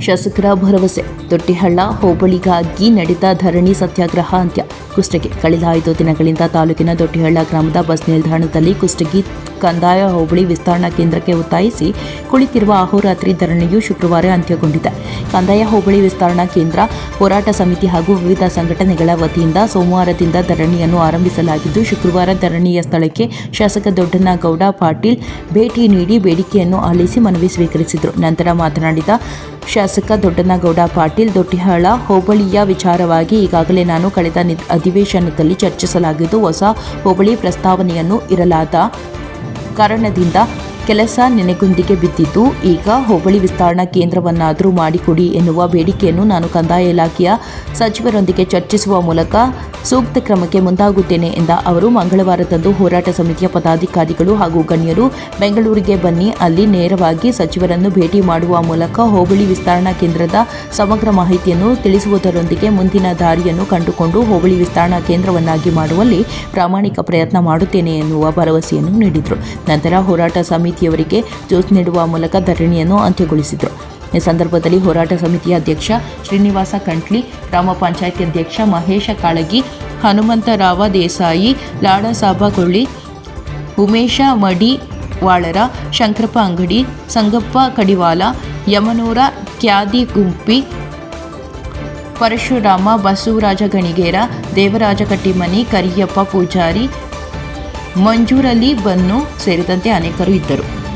ಶಾಸಕರ ಭರವಸೆ. ದೊಡ್ಡಿಹಳ್ಳ ಹೋಬಳಿಗಾಗಿ ನಡೆದ ಧರಣಿ ಸತ್ಯಾಗ್ರಹ ಅಂತ್ಯ. ಕುಷ್ಟಗಿ, ಕಳೆದ ಐದು ದಿನಗಳಿಂದ ತಾಲೂಕಿನ ದೊಡ್ಡಿಹಳ್ಳ ಗ್ರಾಮದ ಬಸ್ ನಿಲ್ದಾಣದಲ್ಲಿ ಕುಷ್ಟಗಿ ಕಂದಾಯ ಹೋಬಳಿ ವಿಸ್ತರಣಾ ಕೇಂದ್ರಕ್ಕೆ ಒತ್ತಾಯಿಸಿ ಕುಳಿತಿರುವ ಅಹೋರಾತ್ರಿ ಧರಣಿಯು ಶುಕ್ರವಾರ ಅಂತ್ಯಗೊಂಡಿದೆ. ಕಂದಾಯ ಹೋಬಳಿ ವಿಸ್ತರಣಾ ಕೇಂದ್ರ, ಹೋರಾಟ ಸಮಿತಿ ಹಾಗೂ ವಿವಿಧ ಸಂಘಟನೆಗಳ ವತಿಯಿಂದ ಸೋಮವಾರದಿಂದ ಧರಣಿಯನ್ನು ಆರಂಭಿಸಲಾಗಿದ್ದು, ಶುಕ್ರವಾರ ಧರಣಿಯ ಸ್ಥಳಕ್ಕೆ ಶಾಸಕ ದೊಡ್ಡನಗೌಡ ಪಾಟೀಲ್ ಭೇಟಿ ನೀಡಿ ಬೇಡಿಕೆಯನ್ನು ಆಲಿಸಿ ಮನವಿ ಸ್ವೀಕರಿಸಿದರು. ನಂತರ ಮಾತನಾಡಿದ ಶಾಸಕ ದೊಡ್ಡನಗೌಡ ಪಾಟೀಲ್ ದೊಟ್ಟಿಹಾಳ ಹೋಬಳಿಯ ವಿಚಾರವಾಗಿ ಈಗಾಗಲೇ ನಾನು ಕಳೆದ ಅಧಿವೇಶನದಲ್ಲಿ ಚರ್ಚಿಸಲಾಗಿದ್ದು, ಹೊಸ ಹೋಬಳಿ ಪ್ರಸ್ತಾವನೆಯನ್ನು ಇರಲಾದ ಕಾರಣದಿಂದ ಕೆಲಸ ನೆನೆಗುಂದಿಗೆ ಬಿದ್ದಿದ್ದು, ಈಗ ಹೋಬಳಿ ವಿಸ್ತರಣಾ ಕೇಂದ್ರವನ್ನಾದರೂ ಮಾಡಿಕೊಡಿ ಎನ್ನುವ ಬೇಡಿಕೆಯನ್ನು ನಾನು ಕಂದಾಯ ಇಲಾಖೆಯ ಸಚಿವರೊಂದಿಗೆ ಚರ್ಚಿಸುವ ಮೂಲಕ ಸೂಕ್ತ ಕ್ರಮಕ್ಕೆ ಮುಂದಾಗುತ್ತೇನೆ ಎಂದ ಅವರು. ಮಂಗಳವಾರದಂದು ಹೋರಾಟ ಸಮಿತಿಯ ಪದಾಧಿಕಾರಿಗಳು ಹಾಗೂ ಗಣ್ಯರು ಬೆಂಗಳೂರಿಗೆ ಬನ್ನಿ. ಅಲ್ಲಿ ನೇರವಾಗಿ ಸಚಿವರನ್ನು ಭೇಟಿ ಮಾಡುವ ಮೂಲಕ ಹೋಬಳಿ ವಿಸ್ತರಣಾ ಕೇಂದ್ರದ ಸಮಗ್ರ ಮಾಹಿತಿಯನ್ನು ತಿಳಿಸುವುದರೊಂದಿಗೆ ಮುಂದಿನ ದಾರಿಯನ್ನು ಕಂಡುಕೊಂಡು ಹೋಬಳಿ ವಿಸ್ತರಣಾ ಕೇಂದ್ರವನ್ನಾಗಿ ಮಾಡುವಲ್ಲಿ ಪ್ರಾಮಾಣಿಕ ಪ್ರಯತ್ನ ಮಾಡುತ್ತೇನೆ ಎನ್ನುವ ಭರವಸೆಯನ್ನು ನೀಡಿದರು. ನಂತರ ಹೋರಾಟ ಸಮಿತಿಯವರಿಗೆ ಜ್ಯೂಸ್ ನೀಡುವ ಮೂಲಕ ಧರಣಿಯನ್ನು ಅಂತ್ಯಗೊಳಿಸಿದರು. ಈ ಸಂದರ್ಭದಲ್ಲಿ ಹೋರಾಟ ಸಮಿತಿಯ ಅಧ್ಯಕ್ಷ ಶ್ರೀನಿವಾಸ ಕಂಟ್ಲಿ, ಗ್ರಾಮ ಪಂಚಾಯತಿ ಅಧ್ಯಕ್ಷ ಮಹೇಶ ಕಾಳಗಿ ಹನುಮಂತರಾವ ದೇಸಾಯಿ ಲಾಡಸಾಬ ಕೊಳ್ಳಿ ಉಮೇಶ ಮಡಿ ವಾಳರ, ಶಂಕರಪ್ಪ ಅಂಗಡಿ, ಸಂಗಪ್ಪ ಕಡಿವಾಲ ಯಮನೂರ ಕ್ಯಾದಿ ಗುಂಪಿ, ಪರಶುರಾಮ ಬಸವರಾಜ ಗಣಿಗೇರ, ದೇವರಾಜ ಕಟ್ಟಿಮನಿ, ಕರಿಯಪ್ಪ ಪೂಜಾರಿ ಮಂಜೂರಲ್ಲಿ ಬನ್ನು ಸೇರಿದಂತೆ ಅನೇಕರು ಇದ್ದರು.